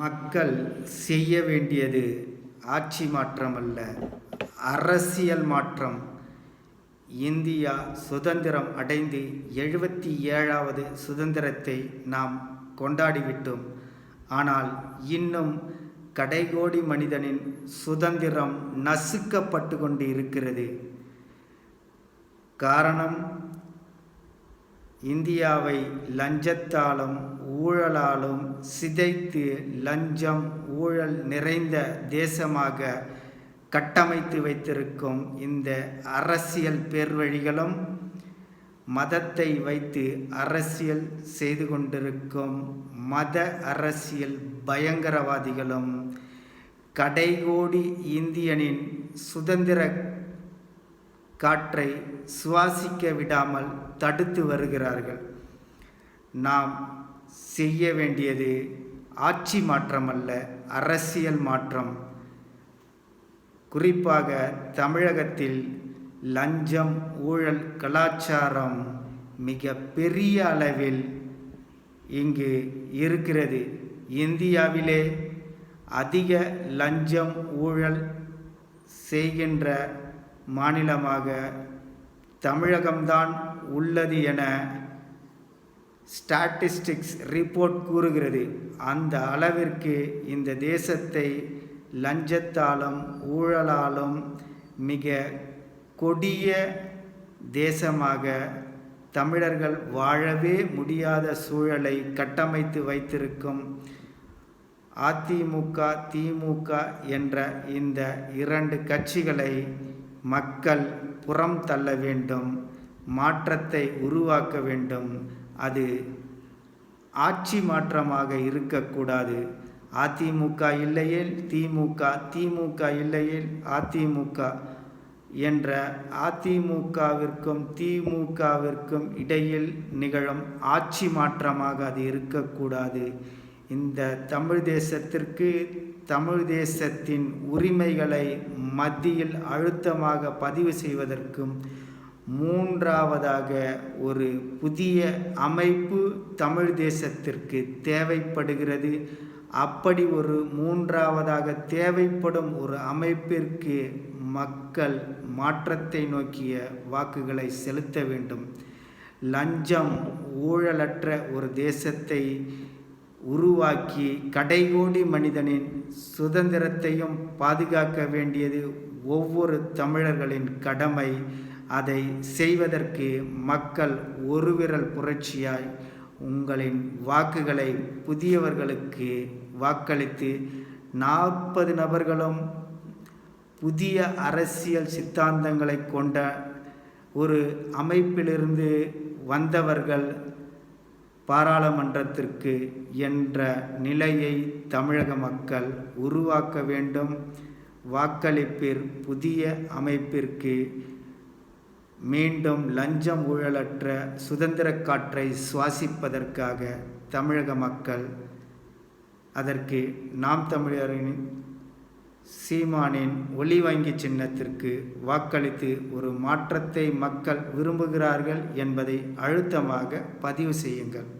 மக்கள் செய்ய வேண்டியது ஆட்சி மாற்றம் அல்ல அரசியல் மாற்றம். இந்தியா சுதந்திரம் அடைந்து எழுபத்தி ஏழாவது சுதந்திரத்தை நாம் கொண்டாடிவிட்டோம். ஆனால் இன்னும் கடைகோடி மனிதனின் சுதந்திரம் நசுக்கப்பட்டு கொண்டு இருக்கிறது காரணம் இந்தியாவை லஞ்சத்தாலும் ஊழலாலும் சிதைத்து லஞ்சம் ஊழல் நிறைந்த தேசமாக கட்டமைத்து வைத்திருக்கும் இந்த அரசியல் பேர்வழிகளும் மதத்தை வைத்து அரசியல் செய்து கொண்டிருக்கும் மத அரசியல் பயங்கரவாதிகளும் கடைகோடி இந்தியனின் சுதந்திர காற்றை சுவாசிக்க விடாமல் தடுத்து வருகிறார்கள். நாம் செய்ய வேண்டியது ஆட்சி மாற்றம் அல்ல அரசியல் மாற்றம். குறிப்பாக தமிழகத்தில் லஞ்சம் ஊழல் கலாச்சாரம் மிக பெரிய அளவில் இங்கு இருக்கிறது. இந்தியாவிலே அதிக லஞ்சம் ஊழல் செய்கின்ற மாநிலமாக தமிழகம்தான் உள்ளது என ஸ்டாட்டிஸ்டிக்ஸ் ரிப்போர்ட் கூறுகிறது. அந்த அளவிற்கு இந்த தேசத்தை லஞ்சத்தாலும் ஊழலாலும் மிக கொடிய தேசமாக தமிழர்கள் வாழவே முடியாத சூழலை கட்டமைத்து வைத்திருக்கும் அதிமுக திமுக என்ற இந்த இரண்டு கட்சிகளை மக்கள் புறம் தள்ள வேண்டும் மாற்றத்தை உருவாக்க வேண்டும் அது ஆட்சி மாற்றமாக இருக்கக்கூடாது. அதிமுக இல்லையேல் திமுக திமுக இல்லையேல் அதிமுக என்ற அதிமுகவிற்கும் திமுகவிற்கும் இடையில் நிகழும் ஆட்சி மாற்றமாக அது இருக்கக்கூடாது. இந்த தமிழ் தேசத்திற்கு தமிழ் தேசத்தின் உரிமைகளை மத்தியில் அழுத்தமாக பதிவு செய்வதற்கும் மூன்றாவதாக ஒரு புதிய அமைப்பு தமிழ் தேசத்திற்கு தேவைப்படுகிறது. அப்படி ஒரு மூன்றாவதாக தேவைப்படும் ஒரு அமைப்பிற்கு மக்கள் மாற்றத்தை நோக்கிய வாக்குகளை செலுத்த வேண்டும். லஞ்சம் ஊழலற்ற ஒரு தேசத்தை உருவாக்கி கடைகோடி மனிதனின் சுதந்திரத்தையும் பாதுகாக்க வேண்டியது ஒவ்வொரு தமிழர்களின் கடமை. அதை செய்வதற்கு மக்கள் ஒரு விரல் புரட்சியாய் உங்களின் வாக்குகளை புதியவர்களுக்கு வாக்களித்து நாற்பது நபர்களும் புதிய அரசியல் சித்தாந்தங்களை கொண்ட ஒரு அமைப்பிலிருந்து வந்தவர்கள் பாராளுமன்றத்திற்கு என்ற நிலையை தமிழக மக்கள் உருவாக்க வேண்டும். வாக்களிப்பிற் புதிய அமைப்பிற்கு மீண்டும் லஞ்சம் ஊழலற்ற சுதந்திர காற்றை சுவாசிப்பதற்காக தமிழக மக்கள் அதற்கு நாம் தமிழரின் சீமானின் ஒளி வங்கி சின்னத்திற்கு வாக்களித்து ஒரு மாற்றத்தை மக்கள் விரும்புகிறார்கள் என்பதை அழுத்தமாக பதிவு செய்யுங்கள்.